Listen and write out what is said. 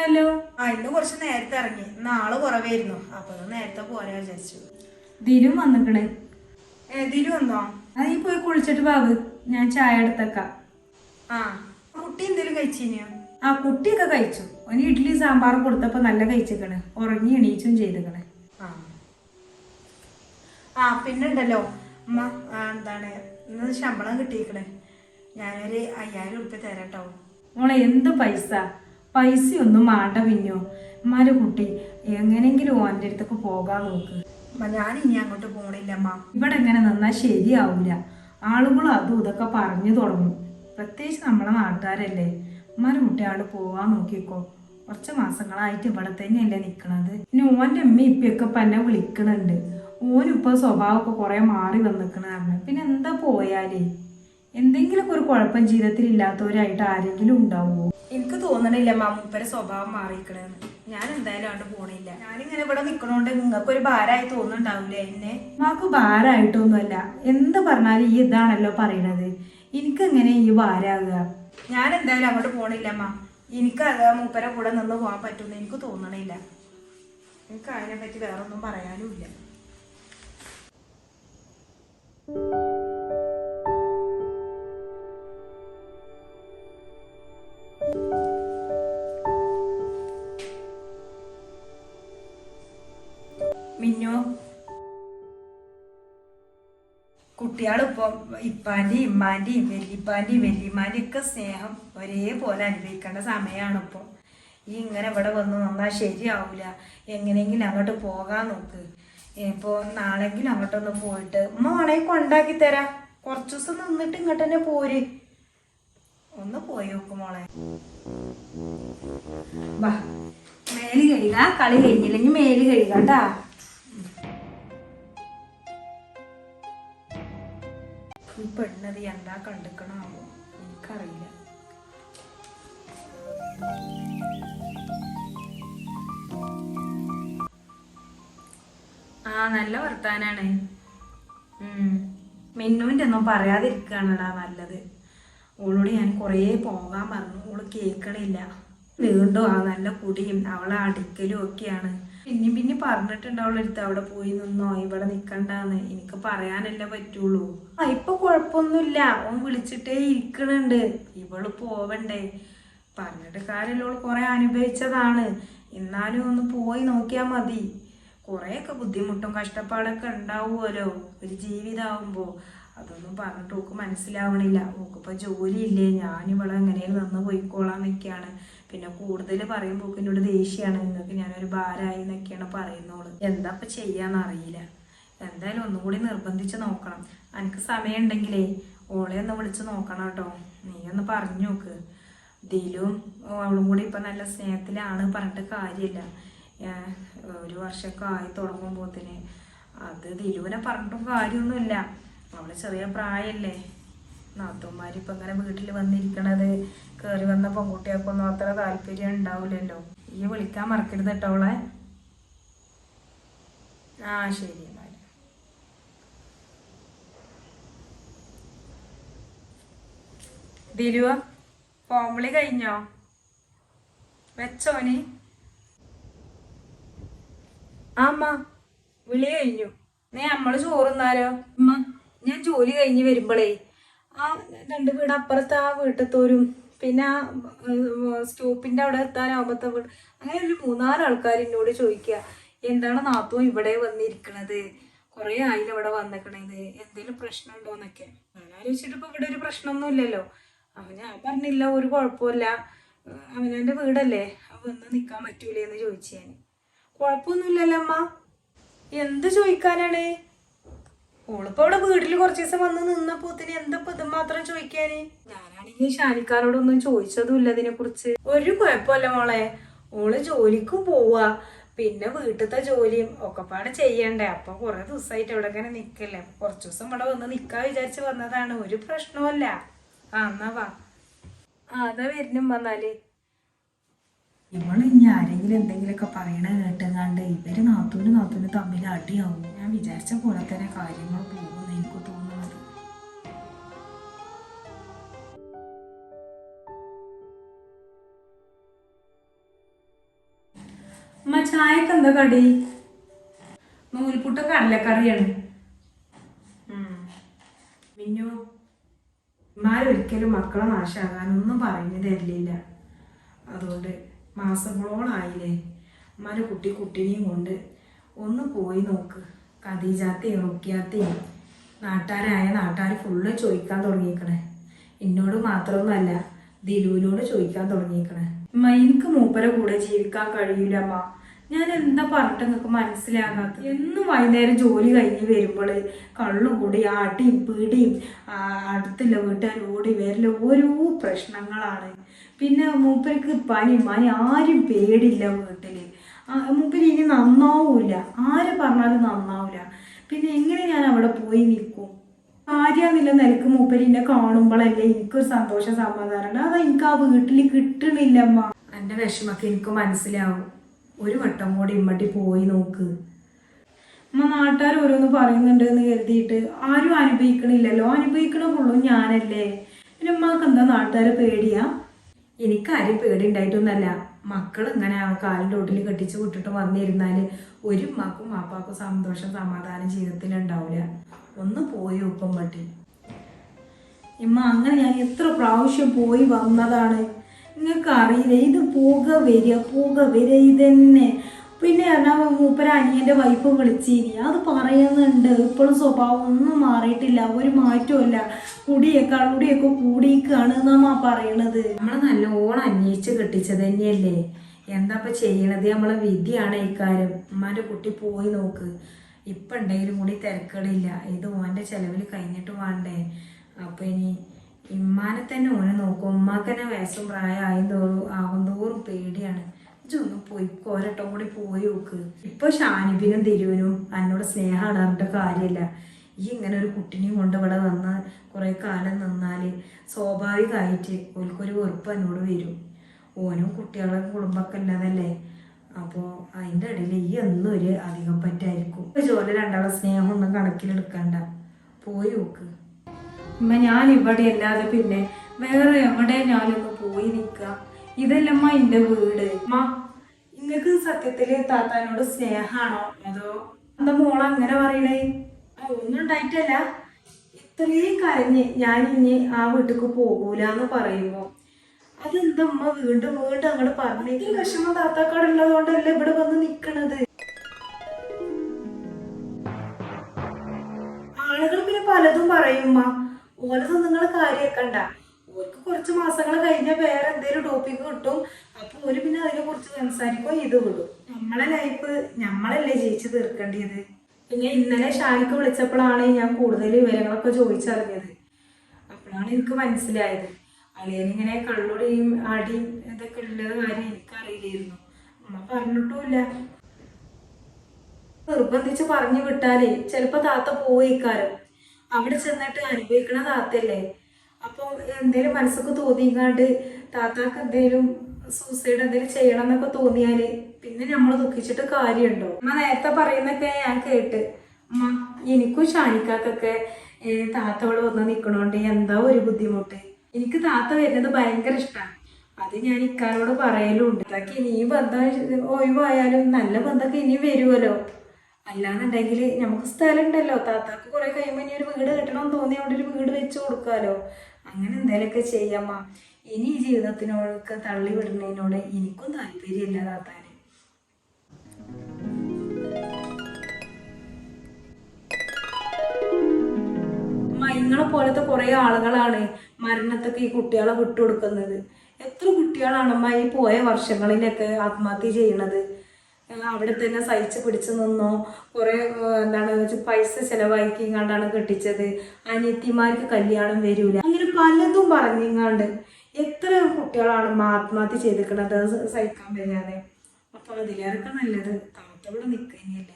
ഇന്ന് കുറച്ച് നേരത്തെ ഇറങ്ങി. നാളെ കുറവായിരുന്നു. അപ്പൊ നേരത്തെ പോരാ വിചാരിച്ചു. ദിനും വന്നിക്കണ്. ദിനും വന്നോ? ആ നീ പോയി കുളിച്ചിട്ട് ബാബ് ഞാൻ ചായ എടുത്തേക്ക. ആ കുട്ടി എന്തേലും കഴിച്ചിനിയോ ആ കുട്ടിയൊക്കെ കഴിച്ചു. ഒന്ന് ഇഡ്ഡലി സാമ്പാറും കൊടുത്തപ്പോ നല്ല കഴിച്ചേക്കണ്. ഉറങ്ങി എണീച്ചും ചെയ്തേക്കണ്. ആ. ആ പിന്നുണ്ടല്ലോ. അമ്മ എന്താണ്? ഇന്ന് ശമ്പളം കിട്ടിയേക്കണേ. ഞാനൊരു അയ്യായിരം ഉറുപ്പ്യ തരാട്ടോ. മോളെ എന്ത് പൈസ? പൈസ ഒന്നും മാണ്ട പിന്നോ ഉമ്മാന്റെ കുട്ടി എങ്ങനെങ്കിലും ഓന്റെ അടുത്തൊക്കെ പോകാൻ നോക്ക്. ഞാൻ ഇനി അങ്ങോട്ട് പോണില്ല അമ്മ ഇവിടെ എങ്ങനെ നിന്നാൽ ശരിയാവില്ല ആളുകളും അതും ഇതൊക്കെ പറഞ്ഞു തുടങ്ങും. പ്രത്യേകിച്ച് നമ്മളെ നാട്ടുകാരല്ലേ? ഉമ്മാരും കുട്ടി ആൾ പോവാൻ നോക്കിക്കോ. കുറച്ച് മാസങ്ങളായിട്ട് ഇവിടെ തന്നെയല്ലേ നിൽക്കണത് ഇനി ഓന്റെ അമ്മ ഇപ്പൊക്കെ എന്നെ വിളിക്കണുണ്ട്. ഓനിപ്പോ സ്വഭാവമൊക്കെ കുറെ മാറി വന്നിക്കണ പറഞ്ഞു. പിന്നെ എന്താ പോയാലേ? എന്തെങ്കിലുമൊക്കെ ഒരു കുഴപ്പം ജീവിതത്തിൽ ഇല്ലാത്തവരായിട്ട് ആരെങ്കിലും ഉണ്ടാവുമോ? എനിക്ക് തോന്നണില്ല മാമൂപ്പരെ സ്വഭാവം മാറിയിക്കണെന്ന് ഞാൻ എന്തായാലും അവിടെ പോണില്ല. ഞാനിങ്ങനെ ഇവിടെ നിക്കണോണ്ട് നിങ്ങൾക്ക് ഒരു ഭാരമായി തോന്നുന്നുണ്ടാവില്ലേ എന്നെ? മാക്ക് ഭാരമായിട്ടൊന്നുമല്ല. എന്ത് പറഞ്ഞാലും ഈ ഇതാണല്ലോ പറയണത്. എനിക്കെങ്ങനെ ഈ ഭാരമാകുക? ഞാൻ എന്തായാലും അങ്ങോട്ട് പോണില്ല മാ. എനിക്ക് അത് മൂപ്പരെ കൂടെ നിന്ന് പോകാൻ പറ്റുമെന്ന് എനിക്ക് തോന്നണില്ല. എനിക്ക് അതിനെ പറ്റി വേറൊന്നും പറയാനും ഇല്ല മിന്നു. കുട്ടികളിപ്പോ ഇപ്പാന്റെയും ഇമ്മാന്റെയും വല്യപ്പാന്റെയും വല്യമ്മാന്റെയും ഒക്കെ സ്നേഹം ഒരേപോലെ അനുഭവിക്കേണ്ട സമയമാണ് ഇപ്പോൾ ഈ ഇങ്ങനെ ഇവിടെ വന്ന് നന്നാ ശരിയാവില്ല എങ്ങനെയെങ്കിലും അങ്ങോട്ട് പോകാൻ നോക്ക്. ഇപ്പോൾ നാളെങ്കിലും അങ്ങോട്ടൊന്ന് പോയിട്ട് ഉമ്മ വേണമെങ്കിൽ കൊണ്ടാക്കി തരാം. കുറച്ച് ദിവസം നിന്നിട്ട് ഇങ്ങോട്ട് തന്നെ പോര്. ഒന്ന് പോയി നോക്ക് മോളെ. വാ. മേൽ കഴുകാ. കളി കഴിഞ്ഞില്ലെങ്കിൽ മേൽ കഴുകാട്ടാ ഈ പെണ്ണത് എന്താ കണ്ടുക്കണമാവോ എനിക്കറിയില്ല. ആ നല്ല വർത്താനാണ്. മെന്നുവിന്റെ ഒന്നും പറയാതിരിക്കുകയാണടാ നല്ലത്. ഓളോട് ഞാൻ കുറേ പോകാൻ പറഞ്ഞു. ഓൾ കേൾക്കണില്ല. വീണ്ടും ആ നല്ല കുടിയും അവളെ അടിക്കലും ഒക്കെയാണ്. പിന്നെയും പിന്നെ പറഞ്ഞിട്ടുണ്ടാവുള്ള അടുത്ത് അവിടെ പോയി നിന്നോ ഇവിടെ നിക്കണ്ടാന്ന്. എനിക്ക് പറയാനല്ലേ പറ്റുള്ളൂ. ആ ഇപ്പൊ കുഴപ്പമൊന്നുമില്ല. ഓൻ വിളിച്ചിട്ടേ ഇരിക്കണുണ്ട്. ഇവൾ പോവണ്ടേ? പറഞ്ഞിട്ട് കാര്യമല്ല. ഓൾ കുറെ അനുഭവിച്ചതാണ്. എന്നാലും ഒന്ന് പോയി നോക്കിയാ മതി. കുറേയൊക്കെ ബുദ്ധിമുട്ടും കഷ്ടപ്പാടൊക്കെ ഉണ്ടാവുമല്ലോ ഒരു ജീവിതമാകുമ്പോൾ അതൊന്നും പറഞ്ഞിട്ട് ഓക്ക് മനസ്സിലാവണില്ല. ഓക്കിപ്പോൾ ജോലിയില്ലേ? ഞാനിവിടെ എങ്ങനെയും നിന്ന് പോയിക്കോളാൻ നിൽക്കുകയാണ് പിന്നെ കൂടുതൽ പറയുമ്പോൾ എന്നോട് ദേഷ്യമാണ് നിങ്ങൾക്ക് ഞാനൊരു ഭാരമായി എന്നൊക്കെയാണ് പറയുന്നോൾ. എന്താ ഇപ്പം ചെയ്യാന്ന് അറിയില്ല. എന്തായാലും ഒന്നുകൂടി നിർബന്ധിച്ച് നോക്കണം. എനിക്ക് സമയമുണ്ടെങ്കിലേ ഓളെ ഒന്ന് വിളിച്ച് നോക്കണം കേട്ടോ. നീ ഒന്ന് പറഞ്ഞു നോക്ക്. ദിലും അവളും കൂടി ഇപ്പം നല്ല സ്നേഹത്തിലാണ് പറഞ്ഞിട്ട് കാര്യമില്ല. ഒരു വർഷമൊക്കെ ആയി തുടങ്ങുമ്പോത്തിന്. അത് ദിലുവിനെ പറഞ്ഞിട്ടും കാര്യമൊന്നുമില്ല. അവൾ ചെറിയ പ്രായമല്ലേ നാത്തൂന്മാരിപ്പം ഇങ്ങനെ വീട്ടിൽ വന്നിരിക്കണത്. കയറി വന്ന പെൺകുട്ടികൾക്കൊന്നും അത്ര താല്പര്യം ഉണ്ടാവില്ലല്ലോ ഈ വിളിക്കാൻ മറക്കരുത് കേട്ടോ അവളെ. ആ ശരി ദിലുവ ഫോംവിളി കഴിഞ്ഞോ? വെച്ചോനി അമ്മ വിളി കഴിഞ്ഞു. നീ നമ്മൾ ചോറുന്നാലോ? അമ്മ ഞാൻ ജോലി കഴിഞ്ഞ് വരുമ്പോഴേ ആ രണ്ട് വീട് അപ്പുറത്ത് ആ വീട്ടത്തോരും. പിന്നെ ആ സ്റ്റോപ്പിന്റെ അവിടെ എത്താനാവുമ്പത്തെ വീട്. അങ്ങനെ ഒരു മൂന്നാൽ ആൾക്കാർ എന്നോട് ചോദിക്കുക എന്താണ് നാത്തും ഇവിടെ വന്നിരിക്കണത്? കുറെ ആയില്ല ഇവിടെ വന്നിക്കണത് എന്തെങ്കിലും പ്രശ്നമുണ്ടോന്നൊക്കെ ഞാൻ ആലോചിച്ചിട്ട് ഇപ്പൊ ഇവിടെ ഒരു പ്രശ്നമൊന്നും ഇല്ലല്ലോ. അവൻ ഞാൻ പറഞ്ഞില്ല ഒരു കുഴപ്പമില്ല അവനവന്റെ വീടല്ലേ? വന്ന് നിക്കാൻ പറ്റൂലേ എന്ന് ചോദിച്ചു ഞാൻ. കുഴപ്പമൊന്നുമില്ലല്ലോ അമ്മ. എന്ത് ചോദിക്കാനാണ്? ഓളിപ്പോ അവിടെ വീട്ടിൽ കുറച്ച് ദിവസം വന്ന് നിന്നപ്പോത്തിന് എന്താ ഇപ്പൊ ഇത് മാത്രം ചോദിക്കാന്? ഞാനാണെങ്കിൽ ഷാനിക്കാരോടൊന്നും ചോദിച്ചതുമില്ല ഇതിനെ കുറിച്ച് ഒരു കുഴപ്പമില്ല മോളെ. ഓൾ ജോലിക്കും പോവാ. പിന്നെ വീട്ടിലത്തെ ജോലിയും ഒക്കെപ്പാട് ചെയ്യണ്ടേ. അപ്പൊ കുറെ ദിവസമായിട്ട് ഇവിടെ ഇങ്ങനെ നിക്കല്ലേ. കുറച്ച് ദിവസം ഇവിടെ വന്ന് നിക്കാ വിചാരിച്ച് വന്നതാണ്. ഒരു പ്രശ്നമല്ല ആ എന്നാ വാ. ആ അതാ വരുന്നും വന്നാൽ. ഇവൾ ഇനി ആരെങ്കിലും എന്തെങ്കിലുമൊക്കെ പറയണ കേട്ടെങ്ങാണ്ട് ഇവർ നാത്തൂന് നാത്തൂന് തമ്മിൽ അടിയാവും. ഞാൻ വിചാരിച്ച പോലെ തന്നെ കാര്യങ്ങൾ പോകുമെന്ന് എനിക്ക് തോന്നുന്നത്. ചായക്ക് എന്താ കടി? നൂൽപുട്ട കടലക്കറിയാണ്. മിന്നു ഇമാരൊരിക്കലും മക്കളെ നാശാകാനൊന്നും പറഞ്ഞു തരില്ല അതുകൊണ്ട് മാസങ്ങളോളായില്ലേ ഉമ്മാരെ കുട്ടി കുട്ടീനെയും കൊണ്ട് ഒന്ന് പോയി നോക്ക്. കദീജാത്തെയും റുക്കിയാത്തെയും നാട്ടാരായ നാട്ടാർ ഫുള്ള് ചോദിക്കാൻ തുടങ്ങിയേക്കണേ. എന്നോട് മാത്രമൊന്നുമല്ല ദിലുവിനോട് ചോദിക്കാൻ തുടങ്ങിയേക്കണേ. അമ്മ എനിക്ക് മൂപ്പരെ കൂടെ ജീവിക്കാൻ കഴിയില്ല ഞാൻ എന്താ പറഞ്ഞിട്ട് നിങ്ങൾക്ക് മനസ്സിലാകാത്ത എന്നും വൈകുന്നേരം ജോലി കഴിഞ്ഞ് വരുമ്പോൾ കള്ളും കൂടി ആട്ടിയും പീടിയും അടുത്തുള്ള വീട്ടുകാരോടി വരല ഓരോ പ്രശ്നങ്ങളാണ്. പിന്നെ മൂപ്പർക്ക് പനി മനി ആരും പേടില്ല വീട്ടിൽ മൂപ്പര് ഇനി നന്നാവൂല. ആര് പറഞ്ഞാലും നന്നാവൂല. പിന്നെ എങ്ങനെ ഞാൻ അവിടെ പോയി നിൽക്കും ആര്യാന്നില്ല നിലയ്ക്ക് മൂപ്പരിനെ കാണുമ്പോഴല്ലേ എനിക്കൊരു സന്തോഷ സമാധാനമാണ് അത് എനിക്ക് ആ വീട്ടിൽ കിട്ടണില്ലമ്മ. എന്റെ വിഷമൊക്കെ എനിക്ക് മനസ്സിലാവും. ഒരു വട്ടം കൂടി ഇമ്മട്ടി പോയി നോക്ക്. അമ്മ നാട്ടുകാർ ഓരോന്ന് പറയുന്നുണ്ട് എന്ന് കരുതിയിട്ട് ആരും അനുഭവിക്കണില്ലല്ലോ. അനുഭവിക്കണ ഫുള്ളും ഞാനല്ലേ. പിന്നെ ഉമ്മക്ക് എന്താ നാട്ടുകാർ പേടിയാ? എനിക്കാരും പേടിയുണ്ടായിട്ടൊന്നല്ല മക്കൾ ഇങ്ങനെ കാലിന്റെ ഒട്ടിൽ കെട്ടിച്ച് വിട്ടിട്ട് വന്നിരുന്നാൽ ഒരു ഉമ്മാക്കും മാപ്പാക്കും സന്തോഷം സമാധാനം ജീവിതത്തിൽ ഉണ്ടാവില്ല ഒന്ന് പോയി ഉപ്പം പട്ടി. ഇമ്മ അങ്ങനെ ഞാൻ എത്ര പ്രാവശ്യം പോയി വന്നതാണ്. നിങ്ങൾക്ക് അറിയില്ല ഇത് പോക വരിക പോക വരിക ഇതന്നെ. പിന്നെ പറഞ്ഞാൽ മൂപ്പര അനിയന്റെ വൈഫ് വിളിച്ചിനി. അത് പറയുന്നുണ്ട് ഇപ്പോഴും സ്വഭാവം ഒന്നും മാറിയിട്ടില്ല ഒരു മാറ്റമില്ല കുടിയൊക്കെ കള്ളുടിയൊക്കെ കൂടിയിക്കാണ് എന്നാ പറയണത്. നമ്മൾ നല്ലോണം അന്വേഷിച്ച് കെട്ടിച്ചത് തന്നെയല്ലേ? എന്താ ഇപ്പം ചെയ്യണത്? നമ്മളെ വിധിയാണ് ഇക്കാര്യം. ഉമ്മാന്റെ കുട്ടി പോയി നോക്ക്. ഇപ്പം ഉണ്ടെങ്കിലും കൂടി തിരക്കുകളില്ല ഇത് ഓന്റെ ചെലവിൽ കഴിഞ്ഞിട്ട് വേണ്ടേ? അപ്പം ഇനി ഇമ്മാനെ തന്നെ ഓനെ നോക്കും. ഉമ്മാക്കന്നെ വയസ്സും പ്രായമായും തോറും ആകും പേടിയാണ്. ഇജൊന്ന് പോയി കോരട്ടം കൂടി പോയി നോക്ക്. ഇപ്പൊ ഷാനിബിനും തിരുവനും എന്നോട് സ്നേഹമാണ് അവരുടെ കാര്യമില്ല ഈ ഇങ്ങനെ ഒരു കുട്ടിനെയും കൊണ്ട് ഇവിടെ വന്ന് കുറെ കാലം നിന്നാൽ സ്വാഭാവികമായിട്ട് ഓൽക്കൊരു വെറുപ്പ് എന്നോട് വരും. ഓനും കുട്ടികളെ കുടുംബമൊക്കെ ഇല്ലാതല്ലേ അപ്പോൾ അതിന്റെ ഇടയിൽ ഈ എന്നും ഒരു അധികം പറ്റായിരിക്കും ജോലി രണ്ടാളെ സ്നേഹം ഒന്നും കണക്കിലെടുക്കണ്ട. പോയി നോക്ക്. അമ്മ ഞാൻ ഇവിടെ അല്ലാതെ പിന്നെ വേറെ എവിടെ ഞാനൊന്ന് പോയി നിൽക്കുക ഇതല്ലമ്മ എന്റെ വീട്? അമ്മ സത്യത്തിൽ താത്താനോട് സ്നേഹാണോ? അതോ എന്താ മോള അങ്ങനെ പറയണേ? ഒന്നും ഉണ്ടായിട്ടല്ല. ഇത്രയും കരഞ്ഞ് ഞാൻ ഇനി ആ വീട്ടിക്ക് പോകൂല എന്ന് പറയുമ്പോ അതെന്താ അമ്മ വീണ്ടും വീണ്ടും അങ്ങോട്ട് പറഞ്ഞു? ഈ വിഷമം താത്താക്കാടുള്ളതുകൊണ്ടല്ലേ ഇവിടെ വന്ന് നിക്കണത്? ആളുകൾ പിന്നെ പലതും പറയുമ്മ ഓരോ നിങ്ങൾ ഓർക്ക് കുറച്ച് മാസങ്ങൾ കഴിഞ്ഞാൽ വേറെ എന്തെങ്കിലും ടോപ്പിക്ക് കിട്ടും. അപ്പൊ ഒരു പിന്നെ അതിനെ കുറിച്ച് സംസാരിക്കും ഇത് വിടും. നമ്മളെ ലൈഫ് നമ്മളല്ലേ ജയിച്ച് തീർക്കേണ്ടത്? പിന്നെ ഇന്നലെ ഷാനിക്ക് വിളിച്ചപ്പോഴാണ് ഞാൻ കൂടുതൽ വിവരങ്ങളൊക്കെ ചോദിച്ചറിഞ്ഞത്. അപ്പോഴാണ് എനിക്ക് മനസ്സിലായത്. അളിയനിങ്ങനെ കള്ളുടെയും അടിയും ഇതൊക്കെ ഉള്ളത് കാര്യം എനിക്കറിയില്ലായിരുന്നു. അമ്മ പറഞ്ഞിട്ടുമില്ല. നിർബന്ധിച്ച് പറഞ്ഞു വിട്ടാലേ ചിലപ്പോ താത്ത പോയിക്കാരം അവിടെ ചെന്നിട്ട് അനുഭവിക്കണ താത്തല്ലേ അപ്പൊ എന്തേലും മനസ്സൊക്കെ തോന്നിയങ്ങാണ്ട് താത്താക്ക് എന്തേലും സൂസൈഡ് എന്തേലും ചെയ്യണം എന്നൊക്കെ തോന്നിയാൽ പിന്നെ നമ്മൾ ദുഃഖിച്ചിട്ട് കാര്യമുണ്ടോ അമ്മ നേരത്തെ പറയുന്നൊക്കെ ഞാൻ കേട്ട്. അമ്മ എനിക്കും ഷാനിക്കാക്കൊക്കെ താത്ത അവിടെ വന്ന് നിൽക്കണോണ്ട് എന്താ ഒരു ബുദ്ധിമുട്ട്? എനിക്ക് താത്ത വരുന്നത് ഭയങ്കര ഇഷ്ടമാണ് അത് ഞാൻ ഇക്കാരോട് പറയലുണ്ട്. അതൊക്കെ ഇനി ഈ ബന്ധം ഒഴിവായാലും നല്ല ബന്ധമൊക്കെ ഇനി വരുമല്ലോ അല്ലാന്നുണ്ടെങ്കിൽ നമുക്ക് സ്ഥലം ഉണ്ടല്ലോ. താത്താക്ക് കുറെ കഴിയുമ്പോൾ ഇനി ഒരു വീട് കെട്ടണം തോന്നി ഒരു വീട് വെച്ച് കൊടുക്കാലോ. അങ്ങനെ എന്തെങ്കിലുമൊക്കെ ചെയ്യാമ്മ ഇനി ജീവിതത്തിനോടൊക്കെ തള്ളി വിടുന്നതിനോട് എനിക്കും താല്പര്യമില്ല താത്താന്. മൈങ്ങളെ പോലത്തെ കുറേ ആളുകളാണ് മരണത്തൊക്കെ ഈ കുട്ടികളെ വിട്ടുകൊടുക്കുന്നത്. എത്ര കുട്ടികളാണമ്മ ഈ പോയ വർഷങ്ങളിലൊക്കെ ആത്മഹത്യ ചെയ്യണത്? അവിടെ തന്നെ സഹിച്ച് പിടിച്ചു നിന്നോ. കുറേ എന്താണ് പൈസ ചെലവാക്കിങ്ങാണ്ടാണ് കെട്ടിച്ചത്. അനിയത്തിമാർക്ക് കല്യാണം വരൂല. അങ്ങനെ പലതും പറഞ്ഞിങ്ങാണ്ട് എത്ര കുട്ടികളാണ് ആത്മഹത്യ ചെയ്തിരിക്കുന്നത് സഹിക്കാൻ വയ്യാതെ. അപ്പൊ അതിലേറെ നല്ലത്. താത്ത ഇവിടെ നിൽക്കുന്നല്ലേ